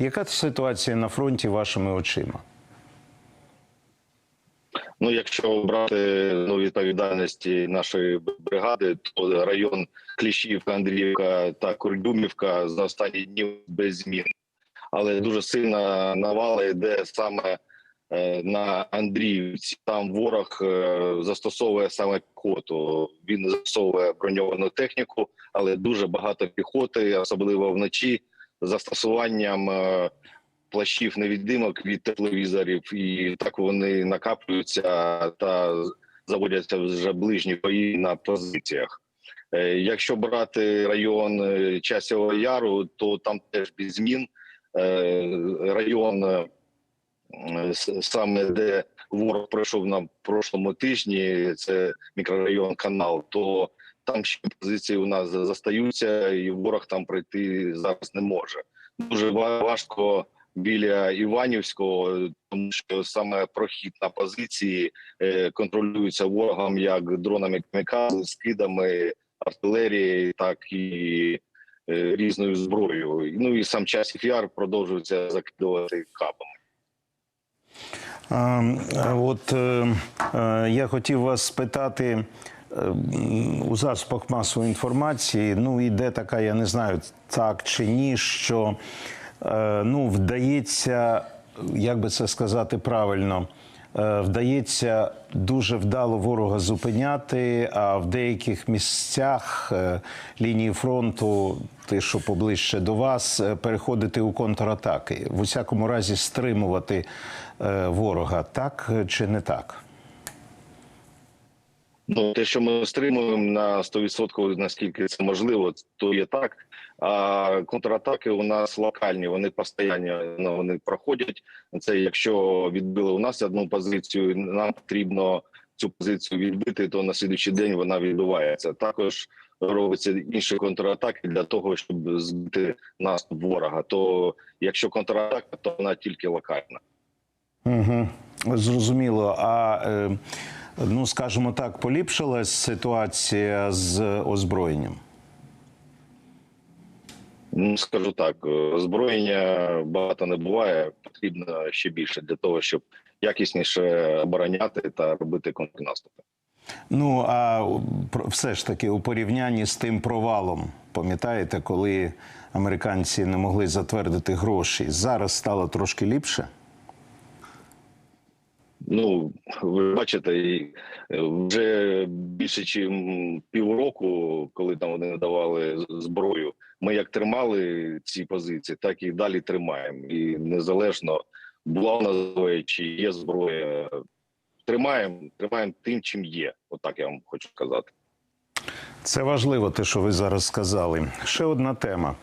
Яка ситуація на фронті вашими очима? Ну, якщо брати ну, відповідальності нашої бригади, то район Кліщівка, Андріївка та Курдюмівка за останні дні без змін. Але дуже сильна навала йде саме е, на Андріївці. Там ворог е, застосовує саме піхоту. Він застосовує броньовану техніку, але дуже багато піхоти, особливо вночі, застосуванням. е, плащів невіддимок від тепловізорів, і так вони накаплюються та заводяться вже ближні бої на позиціях. Е, Якщо брати район е, Часового Яру, то там теж без змін. Район саме де ворог пройшов на прошлому тижні, це мікрорайон Канал, то там ще позиції у нас застаються, і ворог там пройти зараз не може. Дуже важко біля Іванівського, тому що саме прохід на позиції е, контролюється ворогом як дронами камікадзе, скидами артилерії, так і е, різною зброєю. Ну і сам часів яр продовжується закидувати кабами. А, а от е, е, я хотів вас спитати. Е, м, У засобах масової інформації, ну іде така, я не знаю, так чи ні, що е, ну вдається, як би це сказати правильно, е, вдається дуже вдало ворога зупиняти, а в деяких місцях е, лінії фронту, ти що поближче до вас, переходити у контратаки. В усякому разі, стримувати ворога, так чи не так? Ну, те, що ми стримуємо на 100%, наскільки це можливо, то є так. А контратаки у нас локальні, вони постійно ну, вони проходять. Це якщо відбили у нас одну позицію, нам потрібно цю позицію відбити, то на слідуючий день вона відбувається. Також робиться інші контратаки для того, щоб збити наступ ворога. То якщо контратака, то вона тільки локальна. Угу. Зрозуміло. А е, ну скажімо так, поліпшилась ситуація з озброєнням. Ну, скажу так, озброєння багато не буває. Потрібно ще більше для того, щоб якісніше обороняти та робити контрнаступи. Ну а все ж таки у порівнянні з тим провалом, пам'ятаєте, коли американці не могли затвердити гроші, зараз стало трошки ліпше. Ну, ви бачите, е, вже більше ніж півроку, коли там вони надавали зброю, ми як тримали ці позиції, так і далі тримаємо. І незалежно була у нас зброя чи є зброя, тримаємо, тримаємо тим, чим є. Отак я вам хочу сказати. Це важливо, те, що ви зараз сказали. Ще одна тема.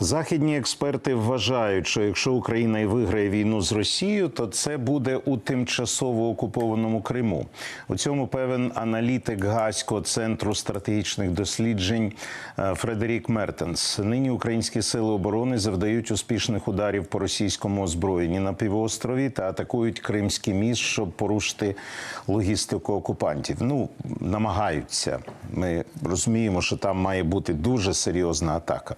Західні експерти вважають, що якщо Україна і виграє війну з Росією, то це буде у тимчасово окупованому Криму. У цьому певен аналітик Гаазького центру стратегічних досліджень е, Фредерік Мертенс. Нині українські сили оборони завдають успішних ударів по російському озброєнні на півострові та атакують Кримський міст, щоб порушити логістику окупантів. Ну намагаються. Ми розуміємо, що там має бути дуже серйозна атака.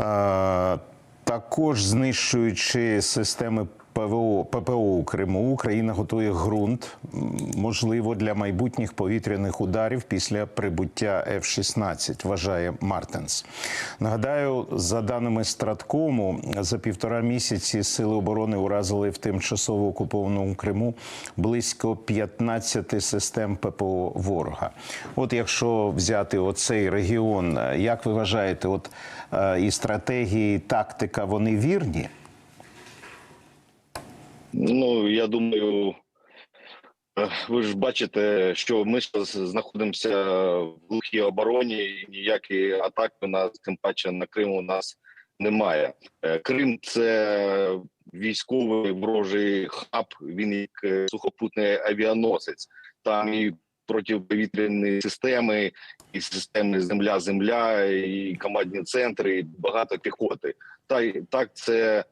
Е, Також знищуючи системи ПВО ППО у Криму, Україна готує ґрунт, можливо, для майбутніх повітряних ударів після прибуття F-16, вважає Мартенс. Нагадаю, за даними Страткому, за півтора місяці сили оборони уразили в тимчасово окупованому Криму близько 15 систем ППО ворога. От якщо взяти оцей регіон, як ви вважаєте, от е, і стратегії, і тактика вони вірні? Ну я думаю, е, ви ж бачите, що ми знаходимося в глухій обороні, і ніякі атаки нас, тим паче на Крим у нас немає. Е, Крим це військовий ворожий хаб. Він як е, сухопутний авіаносець. Там і протиповітряні системи, і системи земля-земля, і командні центри, і багато піхоти. Та так це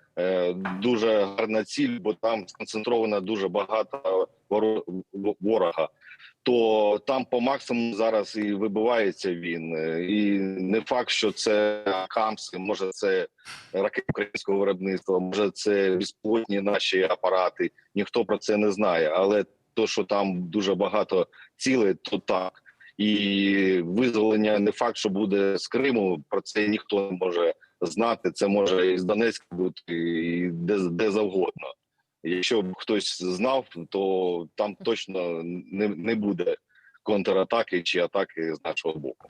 дуже гарна ціль, бо там сконцентровано дуже багато воро- ворога, то там по максимуму зараз і вибивається він. Е, І не факт, що це Камси, може це ракети українського виробництва, може це безпілотні наші апарати. Ніхто про це не знає. Але то, що там дуже багато цілей, то так. І визволення не факт, що буде з Криму. Про це ніхто не може знати. Це може і з Донецька бути, і де, де завгодно. Якщо б хтось знав, то там точно не, не буде контратаки чи атаки з нашого боку.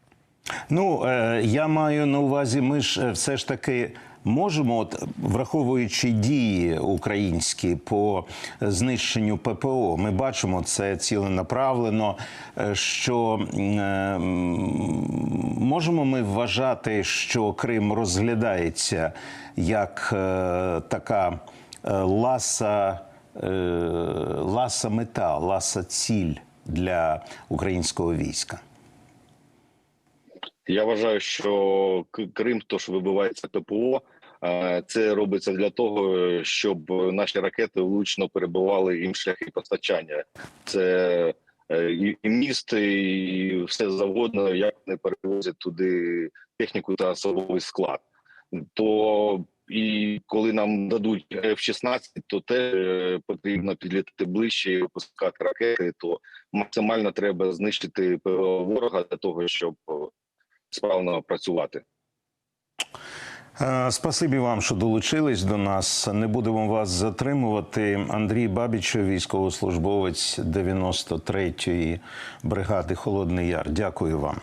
Ну е, я маю на увазі, ми ж е, все ж таки можемо, от враховуючи дії українські по знищенню ППО, ми бачимо це ціленаправлено. е, Що можемо ми вважати, що Крим розглядається як е, така е, ласа, ласа мета, ласа ціль для українського війська. Я вважаю, що Крим, то що вибивається ППО, це робиться для того, щоб наші ракети влучно перебували їм шляхи постачання. Це е, і міст, і все завгодно, як вони перевозять туди техніку та особовий склад. То і коли нам дадуть F-16, то теж е, потрібно підлітати ближче і випускати ракети. То максимально треба знищити ворога для того, щоб справно працювати. Е, Спасибі вам, що долучились до нас. Не будемо вас затримувати. Андрій Бабіч, військовослужбовець 93-ї бригади Холодний Яр. Дякую вам.